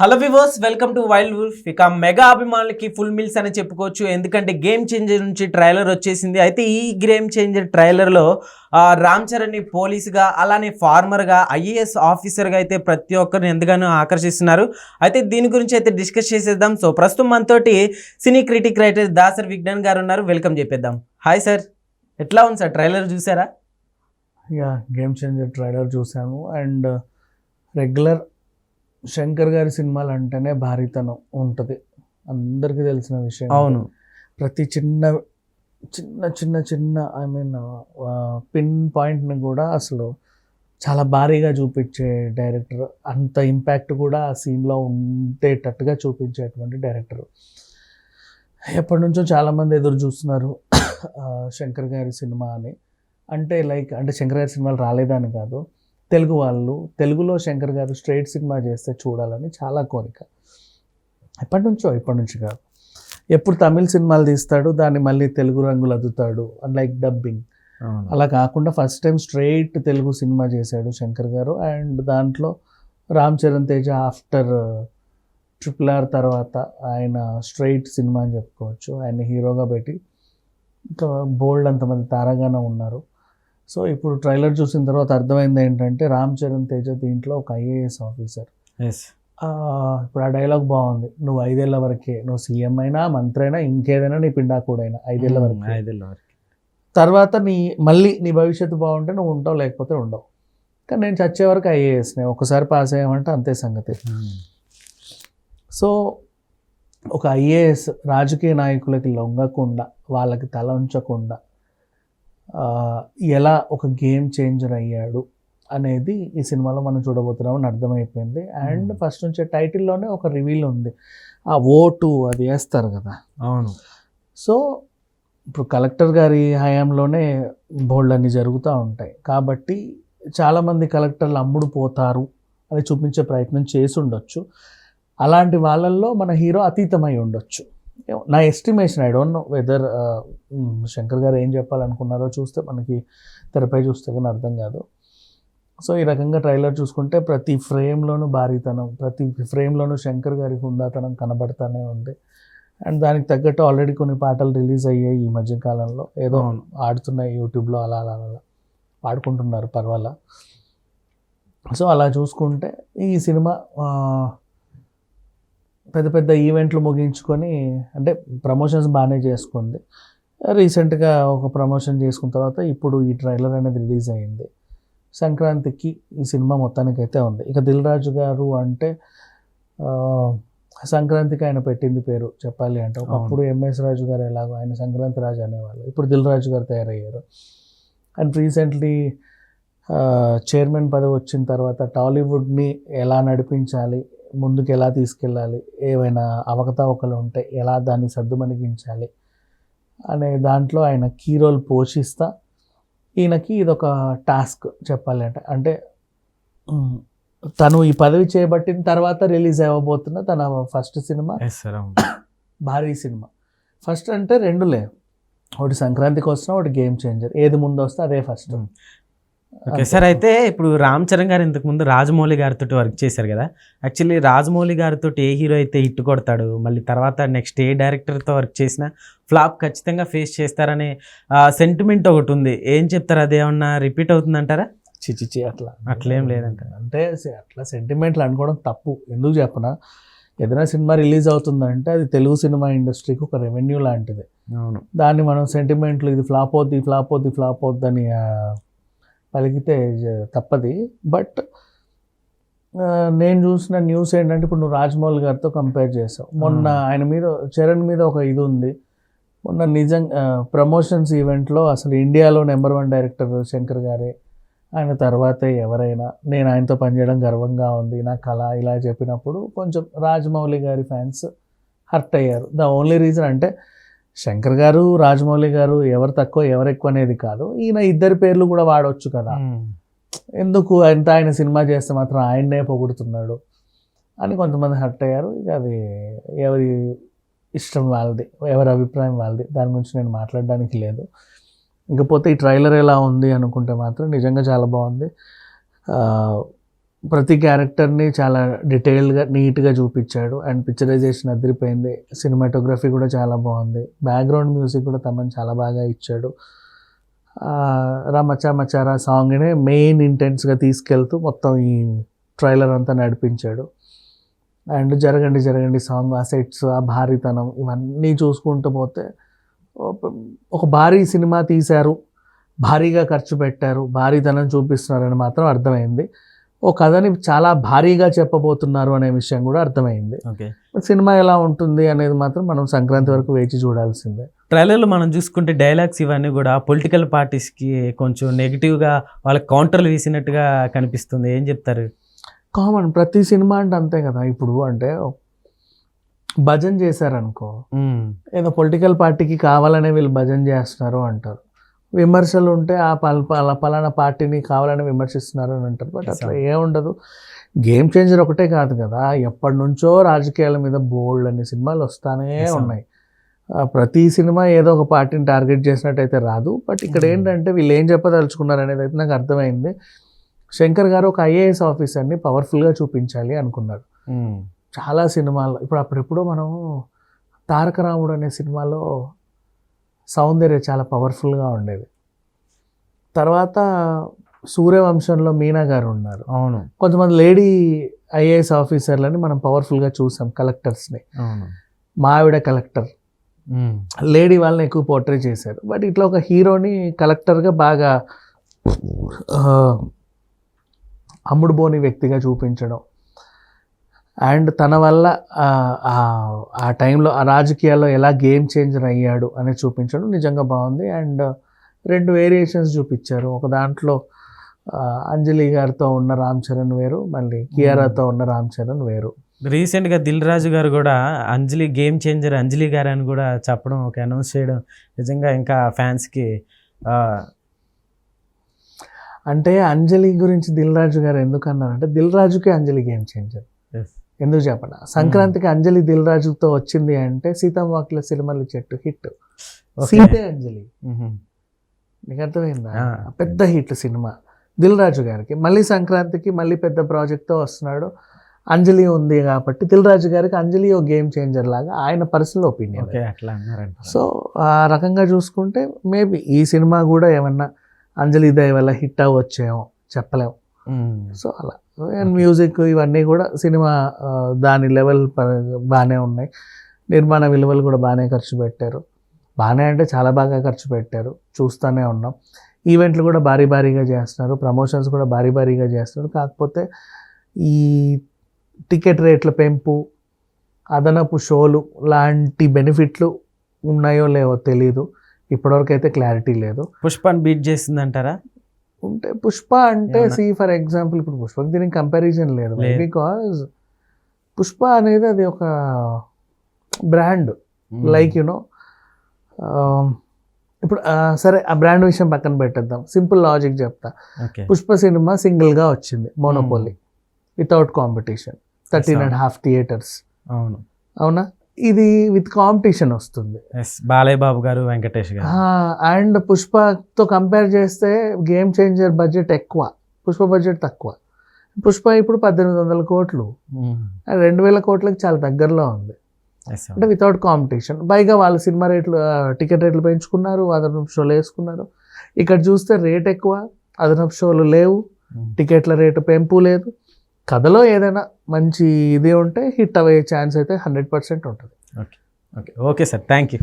Hello viewers welcome to Wild Wolf. ఇక mega అభిమానులకి full meals అని చెప్పుకోవచ్చు. ఎందుకంటే గేమ్ చేంజర్ నుంచి ట్రైలర్ వచ్చేసింది. అయితే ఈ గేమ్ చేంజర్ ట్రైలర్లో రామ్ చరణ్ని పోలీసుగా అలానే ఫార్మర్గా ఐఏఎస్ ఆఫీసర్గా అయితే ప్రతి ఒక్కరిని ఎంతగానో ఆకర్షిస్తున్నారు. అయితే దీని గురించి అయితే డిస్కస్ చేసేద్దాం. సో ప్రస్తుతం మనతోటి cine critic writer Dasar Vignan garu ఉన్నారు. వెల్కమ్ చెప్పేద్దాం. Hi sir. ఎట్లా ఉంది సార్? ట్రైలర్ చూసారా? యా గేమ్ చేంజర్ ట్రైలర్ చూసాము. అండ్ రెగ్యులర్ శంకర్ గారి సినిమాలు అంటేనే భారీతనం ఉంటుంది. అందరికీ తెలిసిన విషయం అవును. ప్రతి చిన్న చిన్న చిన్న చిన్న ఐ మీన్ పిన్ పాయింట్ని కూడా అసలు చాలా భారీగా చూపించే డైరెక్టర్ అంత ఇంపాక్ట్ కూడా ఆ సీన్లో ఉండేటట్టుగా చూపించేటువంటి డైరెక్టర్ ఎప్పటి నుంచో చాలామంది ఎదురు చూస్తున్నారు శంకర్ గారి సినిమా అని. అంటే లైక్ అంటే శంకర్ గారి సినిమాలు రాలేదని కాదు. తెలుగు వాళ్ళు తెలుగులో శంకర్ గారు స్ట్రైట్ సినిమా చేస్తే చూడాలని చాలా కోరిక. ఎప్పటి నుంచో ఇప్పటి నుంచి కాదు. ఎప్పుడు తమిళ సినిమాలు తీస్తాడు దాన్ని మళ్ళీ తెలుగు రంగులు అద్దుతాడు లైక్ డబ్బింగ్ అలా కాకుండా first time straight Telugu cinema చేశాడు శంకర్ గారు. అండ్ దాంట్లో Ram Charan Teja after triple R తర్వాత ఆయన స్ట్రైట్ సినిమా అని చెప్పుకోవచ్చు. ఆయన హీరోగా పెట్టి ఇంకా బోల్డ్ అంతమంది తారాగానే ఉన్నారు. సో ఇప్పుడు ట్రైలర్ చూసిన తర్వాత అర్థమైంది ఏంటంటే రామ్ చరణ్ తేజ దీంట్లో ఒక ఐఏఎస్ ఆఫీసర్. ఎస్ ఇప్పుడు ఆ డైలాగ్ బాగుంది. నువ్వు ఐదేళ్ళ వరకే నువ్వు సీఎం అయినా మంత్రి అయినా ఇంకేదైనా నీ పిండాకుడైనా ఐదేళ్ళ వరకే. ఐదేళ్ళ వరకు. తర్వాత నీ మళ్ళీ నీ భవిష్యత్తు బాగుంటే నువ్వు ఉంటావు లేకపోతే ఉండవు. కానీ నేను చచ్చే వరకు ఐఏఎస్నే ఒకసారి పాస్ అయ్యామంటే అంతే సంగతి. సో ఒక ఐఏఎస్ రాజకీయ నాయకులకి లొంగకుండా వాళ్ళకి తల ఉంచకుండా ఎలా ఒక గేమ్ చేంజర్ అయ్యాడు అనేది ఈ సినిమాలో మనం చూడబోతున్నామని అర్థమైపోయింది. And Hmm. ఫస్ట్ నుంచి టైటిల్లోనే ఒక రివీల్ ఉంది. ఆ ఓటు అది వేస్తారు కదా. అవును. సో ఇప్పుడు కలెక్టర్ గారి హయాంలోనే బోల్డ్ అన్ని జరుగుతూ ఉంటాయి. కాబట్టి చాలామంది కలెక్టర్లు అమ్ముడు పోతారు. అని చూపించే ప్రయత్నం చేసి ఉండొచ్చు. అలాంటి వాళ్ళల్లో మన హీరో అతీతమై ఉండొచ్చు. నా estimation I don't know whether Shankar garu ఏం చెప్పాలనుకున్నారో చూస్తే మనకి తెరపై చూస్తే కానీ అర్థం కాదు. సో ఈ రకంగా ట్రైలర్ చూసుకుంటే ప్రతి ఫ్రేమ్లోనూ భారీతనం ప్రతి ఫ్రేమ్లోనూ శంకర్ గారి హుందాతనం కనబడతానే ఉంది. అండ్ దానికి తగ్గట్టు ఆల్రెడీ కొన్ని పాటలు రిలీజ్ అయ్యాయి ఈ మధ్య కాలంలో. ఏదో. ఆడుతున్నాయి యూట్యూబ్లో అలా అలా అలా పాడుకుంటున్నారు పర్వాలా. సో అలా చూసుకుంటే ఈ సినిమా పెద్ద పెద్ద ఈవెంట్లు ముగించుకొని అంటే ప్రమోషన్స్ బాగానే చేసుకుంది. రీసెంట్గా ఒక ప్రమోషన్ చేసుకున్న తర్వాత ఇప్పుడు ఈ ట్రైలర్ అనేది రిలీజ్ అయ్యింది సంక్రాంతికి ఈ సినిమా మొత్తానికైతే ఉంది. ఇక దిల్ రాజు గారు అంటే సంక్రాంతికి ఆయన పెట్టింది పేరు చెప్పాలి అంటే. ఒకప్పుడు ఎంఎస్ రాజు గారు ఎలాగో ఆయన సంక్రాంతి రాజు అనేవాళ్ళు. ఇప్పుడు దిల్ రాజు గారు తయారయ్యారు. అండ్ రీసెంట్లీ చైర్మన్ పదవి వచ్చిన తర్వాత టాలీవుడ్ని ఎలా నడిపించాలి ముందుకు ఎలా తీసుకెళ్ళాలి? ఏవైనా అవకతవకలు ఉంటే ఎలా దాన్ని సర్దుమణిగించాలి? అనే దాంట్లో ఆయన కీ రోల్ పోషిస్తా. ఈయనకి ఇదొక టాస్క్ చెప్పాలి అంటే తను ఈ పదవి చేపట్టిన తర్వాత రిలీజ్ అవ్వబోతున్న తన ఫస్ట్ సినిమా భారీ సినిమా. ఫస్ట్ అంటే రెండులే. ఒకటి సంక్రాంతికి వస్తున్నా ఒకటి గేమ్ చేంజర్. ఏది ముందు వస్తే అదే ఫస్ట్. ఓకే సార్ అయితే ఇప్పుడు రామ్ చరణ్ గారు ఇంతకు ముందు రాజమౌళి గారితో వర్క్ చేశారు కదా? యాక్చువల్లీ రాజమౌళి గారితో ఏ హీరో అయితే హిట్ కొడతాడు మళ్ళీ తర్వాత నెక్స్ట్ ఏ డైరెక్టర్తో వర్క్ చేసినా ఫ్లాప్ ఖచ్చితంగా ఫేస్ చేస్తారనే సెంటిమెంట్ ఒకటి ఉంది. ఏం చెప్తారు? అదేమన్నా రిపీట్ అవుతుందంటారా? చిచిచి అట్లా అట్లేం లేదంట. అంటే అట్లా సెంటిమెంట్లు అనుకోవడం తప్పు. ఎందుకు చెప్పనా? ఏదైనా సినిమా రిలీజ్ అవుతుందంటే అది తెలుగు సినిమా ఇండస్ట్రీకి ఒక రెవెన్యూ లాంటిది. అవును. దాన్ని మనం సెంటిమెంట్లు ఇది ఫ్లాప్ అవుద్ది ఫ్లాప్ అవుద్ది ఫ్లాప్ అవుద్ది అని పలికితే తప్పది. బట్ నేను చూసిన న్యూస్ ఏంటంటే ఇప్పుడు నువ్వు రాజమౌళి గారితో కంపేర్ చేసావు. మొన్న. ఆయన మీద చరణ్ మీద ఒక ఇది ఉంది. మొన్న నిజం ప్రమోషన్స్ ఈవెంట్లో అసలు ఇండియాలో నెంబర్ వన్ డైరెక్టర్ శంకర్ గారే. ఆయన తర్వాతే ఎవరైనా. నేను ఆయనతో పనిచేయడం గర్వంగా ఉంది. నా కళ ఇలా చెప్పినప్పుడు కొంచెం రాజమౌళి గారి ఫ్యాన్స్ హర్ట్ అయ్యారు. ద ఓన్లీ రీజన్ అంటే శంకర్ గారు రాజమౌళి గారు ఎవరు తక్కువ ఎవరు ఎక్కువ అనేది కాదు. ఈయన ఇద్దరి పేర్లు కూడా వాడవచ్చు కదా. ఎందుకు ఎంత ఆయన సినిమా చేస్తే మాత్రం ఆయన్నే పొగుడుతున్నాడు అని కొంతమంది హర్ట్ అయ్యారు. ఇక అది ఎవరి ఇష్టం వాళ్ళది ఎవరి అభిప్రాయం వాళ్ళది. దాని గురించి నేను మాట్లాడడానికి లేదు. ఇకపోతే ఈ ట్రైలర్ ఎలా ఉంది అనుకుంటే మాత్రం నిజంగా చాలా బాగుంది. ప్రతి క్యారెక్టర్ని చాలా డీటెయిల్డ్గా నీట్గా చూపించాడు. అండ్ పిక్చరైజేషన్ అదిరిపోయింది. సినిమాటోగ్రఫీ కూడా చాలా బాగుంది. బ్యాక్గ్రౌండ్ మ్యూజిక్ కూడా తమన్ చాలా బాగా ఇచ్చాడు. ఆ, రా మచ్చా మచ్చారా మెయిన్ ఇంటెన్స్గా తీసుకెళ్తూ మొత్తం ఈ ట్రైలర్ అంతా నడిపించాడు. అండ్ జరగండి జరగండి సాంగ్ ఆ సెట్స్ ఆ భారీతనం ఇవన్నీ చూసుకుంటూ పోతే ఒక భారీ సినిమా తీశారు. భారీగా ఖర్చు పెట్టారు. భారీతనం చూపిస్తున్నారని మాత్రం అర్థమైంది. ఓ కథని చాలా భారీగా చెప్పబోతున్నారు అనే విషయం కూడా అర్థమైంది. ఓకే. సినిమా ఎలా ఉంటుంది అనేది మాత్రం మనం సంక్రాంతి వరకు వేచి చూడాల్సిందే. ట్రైలర్లో మనం చూసుకుంటే డైలాగ్స్ ఇవన్నీ కూడా పొలిటికల్ పార్టీస్కి కొంచెం నెగిటివ్గా వాళ్ళకి కౌంటర్లు వేసినట్టుగా కనిపిస్తుంది. ఏం చెప్తారు? కామన్ ప్రతి సినిమా అంటే అంతే కదా. ఇప్పుడు అంటే భజన్ చేశారనుకో ఏదో పొలిటికల్ పార్టీకి కావాలనే వీళ్ళు భజన చేస్తున్నారు అంటారు. విమర్శలు ఉంటే ఆ పల పల- పలానా పార్టీని కావాలని విమర్శిస్తున్నారు అని అంటారు. బట్ అట్లా ఏముండదు. గేమ్ చేంజర్ ఒకటే కాదు కదా. ఎప్పటి నుంచో రాజకీయాల మీద బోల్డ్ అనే సినిమాలు వస్తానే. ఉన్నాయి. ప్రతి సినిమా ఏదో ఒక పార్టీని టార్గెట్ చేసినట్టయితే రాదు. బట్ ఇక్కడ Hmm. ఏంటంటే వీళ్ళు ఏం చెప్పదలుచుకున్నారు అనేది అయితే నాకు అర్థమైంది. శంకర్ గారు ఒక ఐఏఎస్ ఆఫీసర్ని పవర్ఫుల్గా చూపించాలి అనుకున్నారు. ఉమ్, చాలా సినిమాలు ఇప్పుడు అప్పుడెప్పుడో మనం తారక రాముడు అనే సినిమాలో సౌందర్య చాలా పవర్ఫుల్గా ఉండేది. తర్వాత సూర్యవంశంలో మీనా గారు ఉన్నారు. అవును. కొంతమంది లేడీ ఐఏఎస్ ఆఫీసర్లని మనం పవర్ఫుల్గా చూసాం కలెక్టర్స్ని. అవును. మావిడ కలెక్టర్. లేడీ వాళ్ళని ఎక్కువ పోర్ట్రే చేశారు. బట్ ఇట్లా ఒక హీరోని కలెక్టర్గా బాగా ఆ, అమ్ముడు పోని వ్యక్తిగా చూపించడం. అండ్ తన వల్ల ఆ, టైంలో ఆ రాజకీయాల్లో ఎలా గేమ్ చేంజర్ అయ్యాడు అనేది చూపించడం నిజంగా బాగుంది. అండ్ రెండు వేరియేషన్స్ చూపించారు. ఒక దాంట్లో అంజలి గారితో ఉన్న రామ్ చరణ్ వేరు మళ్ళీ కియారాతో ఉన్న రామ్ చరణ్ వేరు. రీసెంట్గా దిల్ రాజు గారు కూడా అంజలి గేమ్ చేంజర్ అంజలి గారు అని కూడా చెప్పడం ఒక అనౌన్స్ చేయడం నిజంగా ఇంకా ఫ్యాన్స్కి అంటే అంజలి గురించి దిల్ రాజు గారు ఎందుకు అన్నారంటే దిల్ రాజుకి అంజలి గేమ్ చేంజర్. ఎందుకు చెప్పనా? సంక్రాంతికి అంజలి దిల్ రాజుతో వచ్చింది అంటే సీతమ్మ సినిమాలు చెట్టు హిట్. సీతే అంజలి. నీకు అర్థమైందా. పెద్ద హిట్ సినిమా. దిల్ రాజు గారికి. మళ్ళీ సంక్రాంతికి మళ్ళీ పెద్ద ప్రాజెక్ట్తో వస్తున్నాడు. అంజలి ఉంది కాబట్టి దిల్ రాజు గారికి అంజలి ఓ గేమ్ చేంజర్ లాగా ఆయన పర్సనల్ ఒపీనియన్. సో ఆ రకంగా చూసుకుంటే మేబీ ఈ సినిమా కూడా ఏమన్నా అంజలి దయ వల్ల హిట్ అవ్వచ్చేమో చెప్పలేము సో అలా. అండ్ మ్యూజిక్ ఇవన్నీ కూడా సినిమా దాని లెవెల్ బాగానే ఉన్నాయి. నిర్మాణ విలువలు కూడా బాగానే ఖర్చు పెట్టారు. బాగానే అంటే చాలా బాగా ఖర్చు పెట్టారు. చూస్తూనే ఉన్నాం. ఈవెంట్లు కూడా భారీ భారీగా చేస్తున్నారు. ప్రమోషన్స్ కూడా భారీ భారీగా చేస్తున్నారు. కాకపోతే ఈ టికెట్ రేట్ల పెంపు అదనపు షోలు లాంటి బెనిఫిట్లు ఉన్నాయో లేవో తెలీదు. ఇప్పటివరకు అయితే క్లారిటీ లేదు. పుష్పని బీట్ చేసిందంటారా? ఉంటే పుష్ప అంటే? సి ఫర్ ఎగ్జాంపుల్ ఇప్పుడు పుష్పకి దీనికి కంపారిజన్ లేదు. బికాజ్ పుష్ప అనేది అది ఒక బ్రాండ్ లైక్ యునో ఇప్పుడు సరే ఆ బ్రాండ్ విషయం పక్కన పెట్టేద్దాం. సింపుల్ లాజిక్ చెప్తా. పుష్ప సినిమా సింగిల్గా వచ్చింది monopoly without competition thirteen. And half theatres అవును. అవునా? ఇది విత్ కాంపిటీషన్ వస్తుంది. బాలయ్య బాబు గారు వెంకటేష్ గారు. అండ్ పుష్పతో కంపేర్ చేస్తే గేమ్ చేంజర్ బడ్జెట్ ఎక్కువ. పుష్ప బడ్జెట్ తక్కువ. పుష్ప ఇప్పుడు పద్దెనిమిది వందల కోట్లు. అండ్ రెండు వేల కోట్లకి చాలా దగ్గరలో ఉంది. అంటే వితౌట్ కాంపిటీషన్ పైగా వాళ్ళ సినిమా రేట్లు టికెట్ రేట్లు పెంచుకున్నారు అదనపు షోలు వేసుకున్నారు. ఇక్కడ చూస్తే రేట్ ఎక్కువ అదనపు షోలు లేవు. టికెట్ల రేటు పెంపు లేదు. కథలో ఏదైనా మంచి ఇది ఉంటే హిట్ అయ్యే ఛాన్స్ అయితే హండ్రెడ్ పర్సెంట్ ఉంటుంది. Okay. Okay sir. Thank you